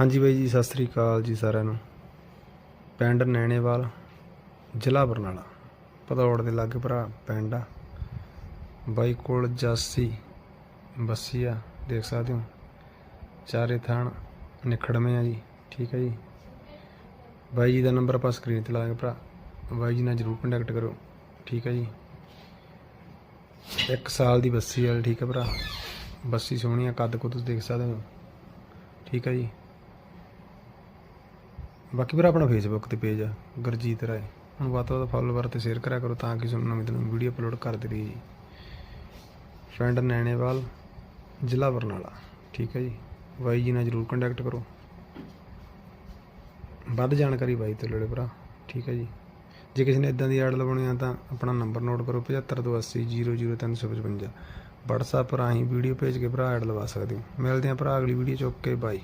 ਹਾਂਜੀ ਬਾਈ ਜੀ, ਸਤਿ ਸ੍ਰੀ ਅਕਾਲ ਜੀ ਸਾਰਿਆਂ ਨੂੰ। ਪਿੰਡ ਨੈਣੇਵਾਲ, ਜ਼ਿਲ੍ਹਾ ਬਰਨਾਲਾ। ਭਦੌੜ ਦੇ ਲਾਗੇ ਭਰਾ ਪਿੰਡ ਆ। ਬਾਈ ਕੋਲ ਜਾਸੀ ਬੱਸੀਆ, ਦੇਖ ਸਕਦੇ ਹੋ। ਚਾਰੇ ਥਾਣ ਨਿਖੜਵੇਂ ਆ ਜੀ, ਠੀਕ ਹੈ ਜੀ। ਬਾਈ ਜੀ ਦਾ ਨੰਬਰ ਆਪਾਂ ਸਕਰੀਨ ਤੇ ਲਾਗੇ ਭਰਾ। ਬਾਈ ਜੀ ਨਾਲ ਜਰੂਰ ਕੰਟੈਕਟ ਕਰੋ ਠੀਕ ਹੈ ਜੀ। ਇੱਕ ਸਾਲ ਦੀ ਬੱਸੀ ਵਾਲੀ, ਠੀਕ ਹੈ ਭਰਾ। ਬੱਸੀ ਸੋਹਣੀ ਆ, ਕੱਦ ਕੁੱਦ ਦੇਖ ਸਕਦੇ ਹੋ। ਠੀਕ ਹੈ ਜੀ। ਬਾਕੀ ਵੀਰ, ਆਪਣਾ ਫੇਸਬੁੱਕ ਤੇ ਪੇਜ ਆ, ਗੁਰਜੀਤ ਰਾਏ। ਹੁਣ ਵੱਧ ਤੋਂ ਵੱਧ ਫਾਲੋਵਰ ਤੇ ਸ਼ੇਅਰ ਕਰਿਆ ਕਰੋ ਤਾਂ ਕਿ ਤੁਹਾਨੂੰ ਨਵੀਂ ਤੋਂ ਨਵੀਂ ਵੀਡੀਓ ਅਪਲੋਡ ਕਰਦੇ ਰਹੀਏ ਜੀ। ਫਰੈਂਡ ਨੈਣੇਵਾਲ, ਜ਼ਿਲ੍ਹਾ ਬਰਨਾਲਾ। ਠੀਕ ਹੈ ਜੀ? ਬਾਈ ਜੀ ਨਾਲ ਜਰੂਰ ਕੰਟੈਕਟ ਕਰੋ। ਵੱਧ ਜਾਣਕਾਰੀ ਬਾਈ ਤੋਂ ਲੈ ਲਿਓ ਭਰਾ। ਠੀਕ ਹੈ ਜੀ? ਜੇ ਕਿਸੇ ਨੇ ਇਦਾਂ ਦੀ ਐਡ ਲਵਾਉਣੀ ਆ ਤਾਂ ਆਪਣਾ ਨੰਬਰ ਨੋਟ ਕਰੋ 7580 00355 WhatsApp ਰਾਹੀਂ ਵੀਡੀਓ ਭੇਜ ਕੇ ਭਰਾ ਐਡ ਲਵਾ ਸਕਦੇ ਹੋ। ਮਿਲਦੇ ਆ ਭਰਾ, ਅਗਲੀ ਵੀਡੀਓ ਚੁੱਕ ਕੇ ਬਾਈ